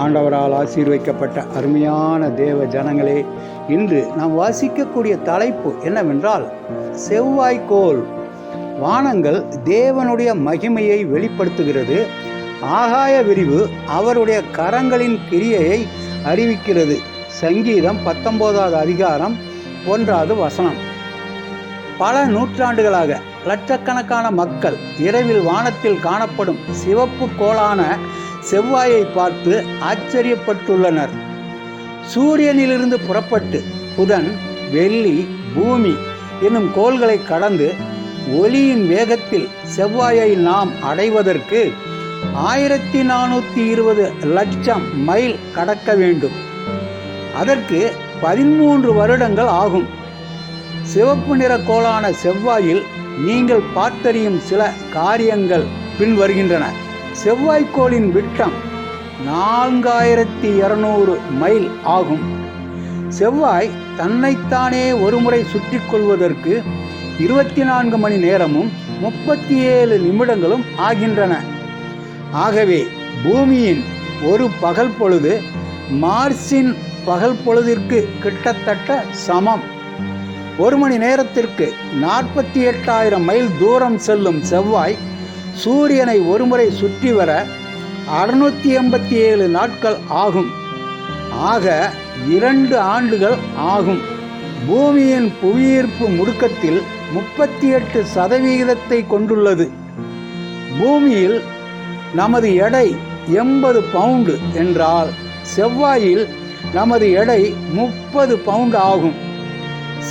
ஆண்டவரால் ஆசீர்வைக்கப்பட்ட அருமையான தேவ ஜனங்களே இன்று நாம் வாசிக்கக்கூடிய தலைப்பு என்னவென்றால் செவ்வாய்க்கோள். வானங்கள் தேவனுடைய மகிமையை வெளிப்படுத்துகிறது. ஆகாய விரிவு அவருடைய கரங்களின் கிரியையை அறிவிக்கிறது. சங்கீதம் பத்தொன்பதாவது அதிகாரம் ஒன்றாவது வசனம். பல நூற்றாண்டுகளாக லட்சக்கணக்கான மக்கள் இரவில் வானத்தில் காணப்படும் சிவப்பு கோளான செவ்வாயை பார்த்து ஆச்சரியப்பட்டுள்ளனர். சூரியனிலிருந்து புறப்பட்டு புதன் வெள்ளி பூமி என்னும் கோள்களை கடந்து ஒளியின் வேகத்தில் செவ்வாயை நாம் அடைவதற்கு ஆயிரத்தி நானூற்றி இருபது லட்சம் மைல் கடக்க வேண்டும். அதற்கு பதிமூன்று வருடங்கள் ஆகும். சிவப்பு நிற கோளான செவ்வாயில் நீங்கள் பார்த்தறியும் சில காரியங்கள் பின்வருகின்றன. செவ்வாய்க்கோளின் விட்டம் நான்காயிரத்தி இருநூறு மைல் ஆகும். செவ்வாய் தன்னைத்தானே ஒருமுறை சுற்றி கொள்வதற்கு இருபத்தி நான்கு மணி நேரமும் முப்பத்தி ஏழு நிமிடங்களும் ஆகின்றன. ஆகவே பூமியின் ஒரு பகல் பொழுது மார்ஸின் பகல் பொழுதிற்கு கிட்டத்தட்ட சமம். ஒரு மணி நேரத்திற்கு நாற்பத்தி எட்டாயிரம் மைல் தூரம் செல்லும் செவ்வாய் சூரியனை ஒருமுறை சுற்றி வர அறுநூத்தி எண்பத்தி ஏழு நாட்கள் ஆகும். ஆக இரண்டு ஆண்டுகள் ஆகும். பூமியின் புவியீர்ப்பு முடுக்கத்தில் முப்பத்தி எட்டு சதவிகிதத்தை கொண்டுள்ளது. பூமியில் நமது எடை எண்பது பவுண்டு என்றால் செவ்வாயில் நமது எடை முப்பது பவுண்டு ஆகும்.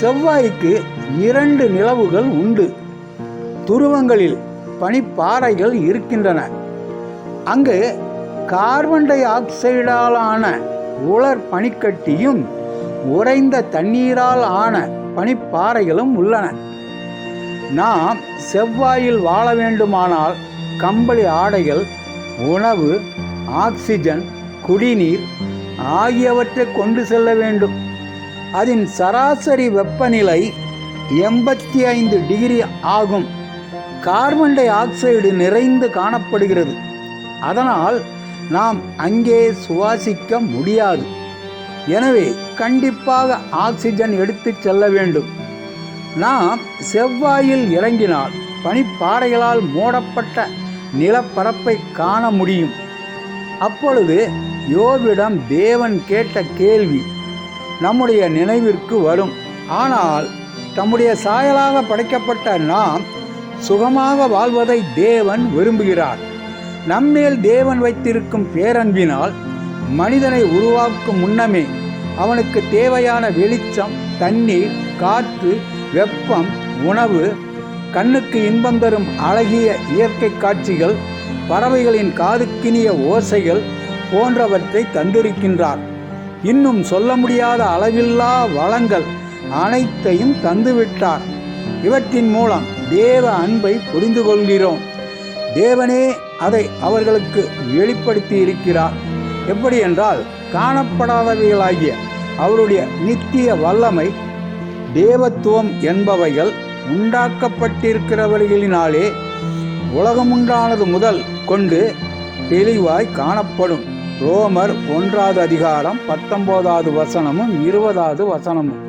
செவ்வாய்க்கு இரண்டு நிலவுகள் உண்டு. துருவங்களில் பனிப்பாறைகள் இருக்கின்றன. அங்கு கார்பன் டை ஆக்சைடாலான உலர் பனிக்கட்டியும் உறைந்த தண்ணீரால் ஆன பனிப்பாறைகளும் உள்ளன. நாம் செவ்வாயில் வாழ வேண்டுமானால் கம்பளி ஆடைகள் உணவு ஆக்சிஜன் குடிநீர் ஆகியவற்றை கொண்டு செல்ல வேண்டும். அதன் சராசரி வெப்பநிலை எண்பத்தி ஐந்து டிகிரி ஆகும். கார்பன் டை ஆக்சைடு நிறைந்து காணப்படுகிறது. அதனால் நாம் அங்கே சுவாசிக்க முடியாது. எனவே கண்டிப்பாக ஆக்சிஜன் எடுத்துச் செல்ல வேண்டும். நாம் செவ்வாயில் இறங்கினால் பனிப்பாறைகளால் மூடப்பட்ட நிலப்பரப்பை காண முடியும். அப்பொழுது யோவிடம் தேவன் கேட்ட கேள்வி நம்முடைய நினைவிற்கு வரும். ஆனால் தம்முடைய சாயலாக படைக்கப்பட்ட நாம் சுகமாக வாழ்வதை தேவன் விரும்புகிறார். நம்மேல் தேவன் வைத்திருக்கும் பேரன்பினால் மனிதனை உருவாக்கும் முன்னமே அவனுக்கு தேவையான வெளிச்சம் தண்ணீர் காற்று வெப்பம் உணவு கண்ணுக்கு இன்பம் தரும் அழகிய இயற்கை காட்சிகள் பறவைகளின் காதுக்கினிய ஓசைகள் போன்றவற்றை தந்திருக்கின்றார். இன்னும் சொல்ல முடியாத அளவில்லா வளங்கள் அனைத்தையும் தந்துவிட்டார். இவற்றின் மூலம் தேவ அன்பை புரிந்து கொள்கிறோம் தேவனே அதை அவர்களுக்கு வெளிப்படுத்தி இருக்கிறார். எப்படி என்றால் காணப்படாதவைகளாகிய அவருடைய நித்திய வல்லமை தேவத்துவம் என்பவைகள் உண்டாக்கப்பட்டிருக்கிறவர்களினாலே உலகமுண்டானது முதல் கொண்டு தெளிவாய் காணப்படும். ரோமர் ஒன்றாவது அதிகாரம் பத்தொன்பதாவது வசனமும் இருபதாவது வசனமும்.